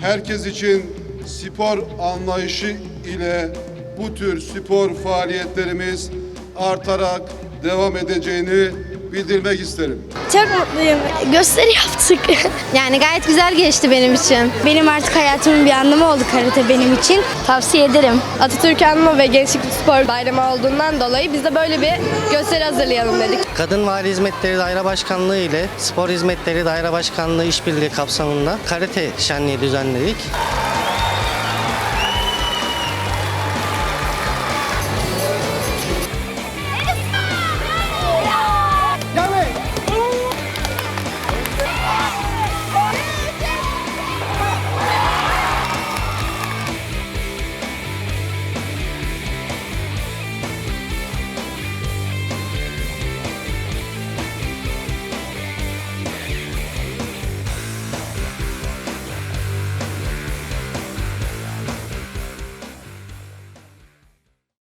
herkes için spor anlayışı ile bu tür spor faaliyetlerimiz artarak devam edeceğini bildirmek isterim. Çok mutluyum. Gösteri yaptık. Yani gayet güzel geçti benim için. benim artık hayatımın bir anlamı oldu karate benim için. Tavsiye ederim. Atatürk Anma ve Gençlik Spor Bayramı olduğundan dolayı biz de böyle bir gösteri hazırlayalım dedik. Kadın ve Aile Hizmetleri Daire Başkanlığı ile Spor Hizmetleri Daire Başkanlığı işbirliği kapsamında karate şenliği düzenledik.